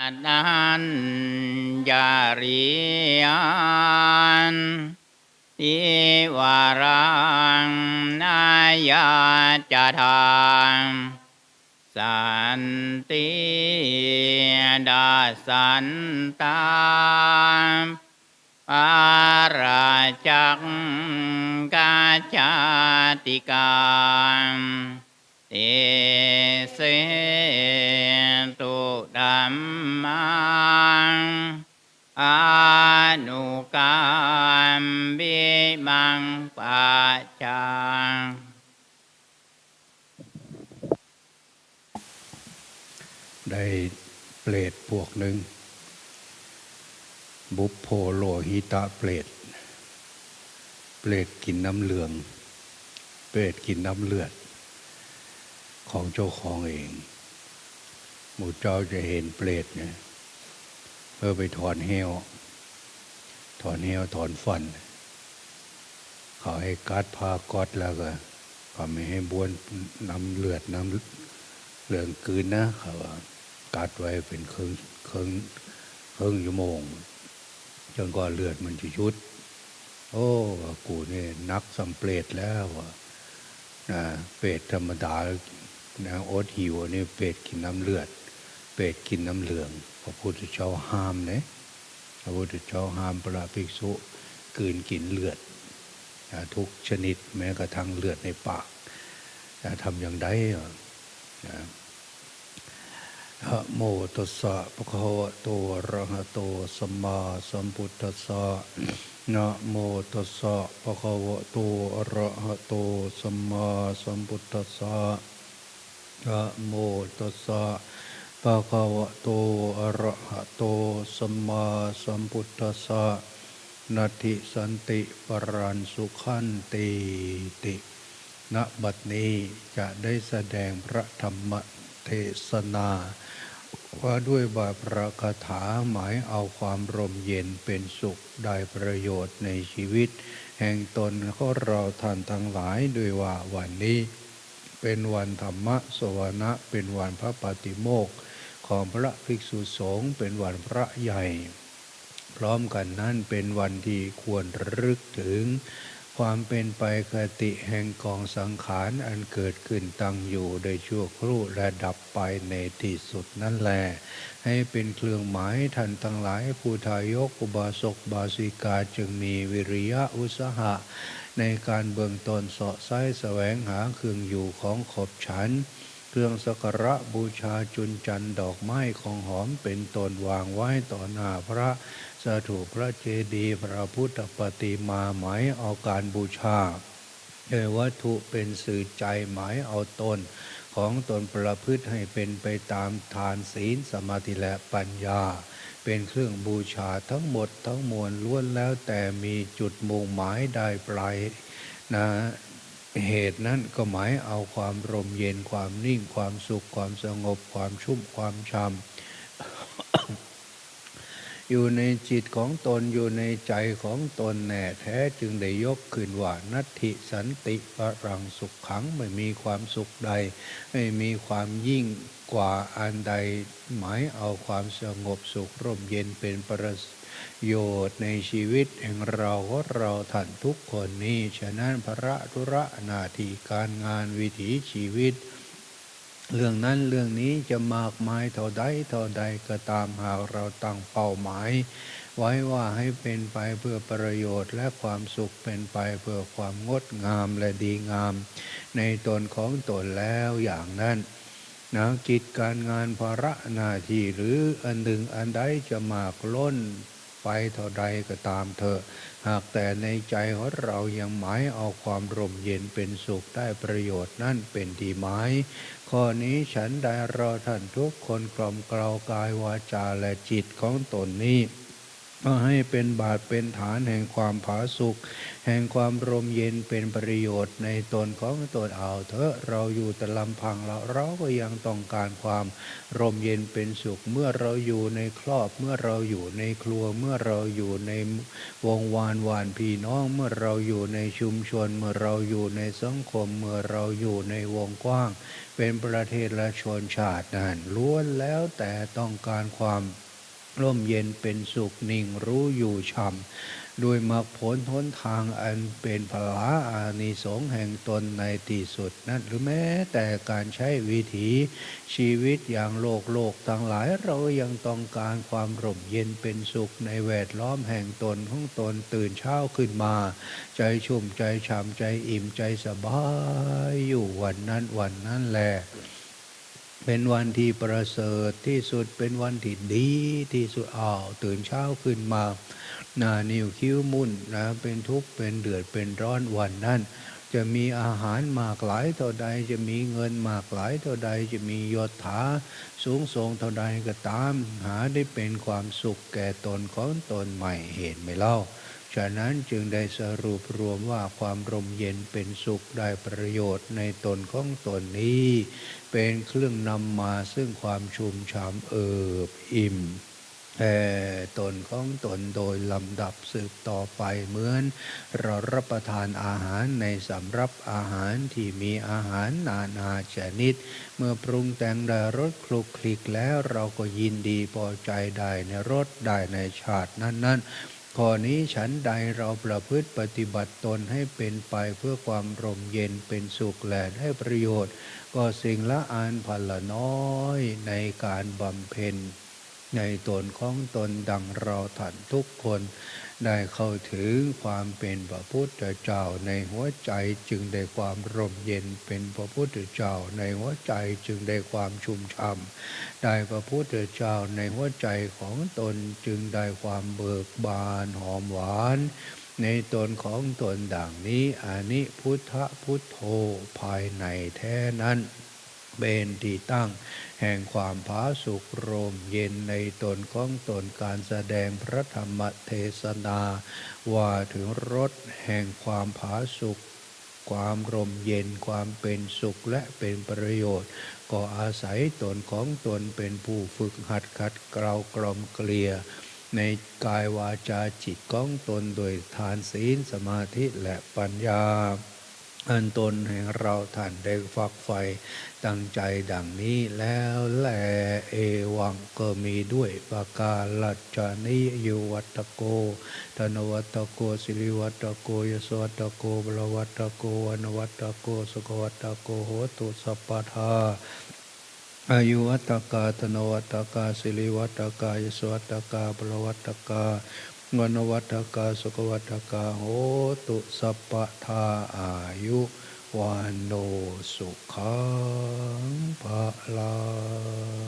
อนันยาริยานทิวารังนายาจทางสันติดาสันตามอาราจักกาจาติกามเตเส สัมมังอนุกามบิมังปัจจังได้เปรตพวกหนึ่ง บุพโพโลหิตะเปรตเปรตกินน้ำเหลือง เปรตกินน้ำเลือด ของเจ้าของเอง หมู่เจ้าจะเห็นเปรตเนี่ยเพื่อไปถอนเหวถอนเหวถอนฟัน เขาให้กัดพากอดแล้วก็เขาไม่ให้บ้วนน้ำเลือดน้ำเหลืองกืนนะเขาว่ากัดไว้เป็นครึ่งครึ่งครึ่งชั่วโมง จนกว่าเลือดมันจะยุด โอ้กูนี่นักสัมเปรตแล้ววะนะเปรตธรรมดานะโอดหิวนี่เปรตกินน้ำเลือด เปรตกินน้ำเหลือง พระพุทธเจ้าห้ามเนี่ยพระพุทธเจ้าห้ามพระภิกษุกืนกินเลือด ทุกชนิดแม้กระทั่งเลือดในปากจะทำอย่างไรอะนะโมตัสสะภะคะวะโตระหะโตสัมมาสัมพุทธัสสะนะโมตัสสะภะคะวะโตอะระหะโตสัมมาสัมพุทธัสสะนะโมตัสสะ ภะคะวะโตอะระหะโตสัมมาสัมพุทธัสสะนาทิสันติปรันสุขันติติ ณ บัดนี้จะได้แสดงพระธรรมเทศนา ว่าด้วยบาปประคาถาหมายเอาความร่มเย็นเป็นสุขได้ประโยชน์ในชีวิต แห่งตนขอเราท่านทั้งหลายด้วยว่าวันนี้ เป็นวันธรรมะสวนะเป็นวันพระปฏิโมกข์ ของพระภิกษุสงฆ์เป็นวันพระใหญ่ พร้อมกันนั้นเป็นวันที่ควรรึกถึง ความเป็นไปคติแห่งกองสังขารอันเกิดขึ้นตั้งอยู่โดยชั่วครู่และดับไปในที่สุดนั่นแหลให้เป็นเครื่องหมายท่านทั้งหลายผู้ทายกอุบาสกบาสิกาจึงมีวิริยะอุสาหะ ในการเบื้องตนเสาะไส้แสวงหาเครื่องอยู่ของขบฉัน เครื่องสักการะบูชาจุนจันดอกไม้ของหอมเป็นตนวางไว้ต่อหน้าพระสถูปพระเจดีย์พระพุทธปฏิมาหมายเอาการบูชาโดยวัตถุเป็นสื่อใจหมายเอาตน ของตนประพฤติให้เป็นไปตามทานศีลสมาธิและปัญญา เป็นเครื่องบูชาทั้งหมดทั้งมวลล้วนแล้วแต่มีจุดมุ่งหมายได้ปลายนะ เหตุนั้นก็หมายเอาความร่มเย็นความนิ่งความสุขความสงบความชุ่มความช่ำอยู่ในจิตของตนอยู่ในใจของตนแน่แท้จึงได้ยกขึ้นว่านัตถิสันติปรังสุขขังไม่มีความสุขใด ไม่มีความยิ่งกว่าอันใด หมายเอาความสงบสุขร่มเย็นเป็นประ โยชน์ในชีวิตแห่งเราของเราท่านทุกคนนี้ ฉะนั้นพระธุระหนาทีการงานวิถีชีวิต เรื่องนั้นเรื่องนี้จะมากมายเท่าใดเท่าใดก็ตามหากเราตั้งเป้าหมายไว้ว่าให้เป็นไปเพื่อประโยชน์และความสุขเป็นไปเพื่อความงดงามและดีงาม ในตนของตนแล้วอย่างนั้นนะกิจการงานภาระหน้าที่หรืออันหนึ่งอันใดจะมากล้น ไปเท่าใดก็ตามเถอะ หากแต่ในใจของเรายังหมายเอาความร่มเย็นเป็นสุขได้ประโยชน์นั่นเป็นดีหมายข้อนี้ฉันได้รอท่านทุกคนกล่อมกล่าวกายวาจาและจิตของตนนี้ ก็ให้เป็นบาทเป็นฐานแห่งความผาสุกแห่งความรมเย็นเป็นประโยชน์ในตนของตนเอาเถอะเราอยู่แต่ลำพังเราเราก็ยังต้องการความรมเย็นเป็นสุข เมื่อเราอยู่ในครอบ เมื่อเราอยู่ในครัว เมื่อเราอยู่ในวงวานวานพี่น้อง เมื่อเราอยู่ในชุมชน เมื่อเราอยู่ในสังคม เมื่อเราอยู่ในวงกว้าง เป็นประเทศและชนชาตินั้นล้วนแล้วแต่ต้องการความ ร่มเย็นเป็นสุขนิ่งรู้อยู่ช่ำโดยมรรคผลทนทางอันเป็นพละอานิสงส์แห่งตนในที่สุดนั้นหรือแม้แต่การใช้วิถีชีวิตอย่างโลกโลกทั้งหลายเรายังต้องการความร่มเย็นเป็นสุขในแวดล้อมแห่งตนของตนตื่นเช้าขึ้นมา ใจชุ่มใจฉ่ำใจอิ่มใจสบายอยู่วันนั้นวันนั้นแหละ เป็นวันที่ประเสริฐที่สุดเป็นวันที่ดีที่สุดอ้าวตื่นเช้าขึ้นมาหน้านิ้วคิ้วมุ่นนะเป็นทุกข์เป็นเดือดเป็นร้อนวันนั้น จะมีอาหารมากหลายเท่าใด จะมีเงินมากหลายเท่าใด จะมียศถาสูงส่งเท่าใดก็ตาม หาได้เป็นความสุขแก่ตนของตนใหม่เห็นไหมเล่า ฉะนั้นจึงได้สรุปรวมว่าความรมเย็นเป็นสุขได้ประโยชน์ในตนของตนนี้ เป็นเครื่องนำมาซึ่งความชุ่มฉ่ำเอิบอิ่มแต่ตนของตนโดยลำดับสืบต่อไปเหมือน เรารับประทานอาหารในสำรับอาหารที่มีอาหารนานาชนิด เมื่อปรุงแต่งได้รสคลุกคลิกแล้วเราก็ยินดีพอใจได้ในรสได้ในชาตินั้นๆ ข้อนี้ฉันใดเราประพฤติปฏิบัติตนให้เป็นไปเพื่อความร่มเย็นเป็นสุขและให้ประโยชน์ ก็สิ่งละอานพันละน้อยในการบำเพ็ญ ในตนของตนดังเราท่านทุกคน ได้เข้าถึงความเป็นพระพุทธเจ้าในหัวใจจึงได้ความร่มเย็นเป็นพระพุทธเจ้าในหัวใจจึงได้ความชุ่มช่ำได้พระพุทธเจ้าในหัวใจของตนจึงได้ความเบิกบานหอมหวาน ในตนของตนดังนี้อานิพุทธพุทโธภายในแท้นั้น เป็นที่ตั้ง แห่งความผาสุกโรมเย็นในตนของตนการแสดงพระธรรมเทศนา ว่าถึงรสแห่งความผาสุกความรมเย็นความเป็นสุขและเป็นประโยชน์ ก็อาศัยตนของตนเป็นผู้ฝึกหัดขัดเกลากลมเกลียในกายวาจาจิตของตนโดยทานศีลสมาธิและปัญญา อันตนแห่งเราท่านได้ฝักใฝ่ตั้งใจดังนี้แล้วแลเอวังก็มีด้วยปากาลัจจานิยุวัตโกธนวัตโกสิริวัตโกยสวัตโกบลวัตโกอนวัตโกสุขวัตโกโหตุสัพพทาอายุวัตกาธนวัตกาสิริวัตกายสวัตกาบลวัตกา งนวัตกาสุขวัตกาโหตุสัพพทาอายุวานโนสุขังภะลัง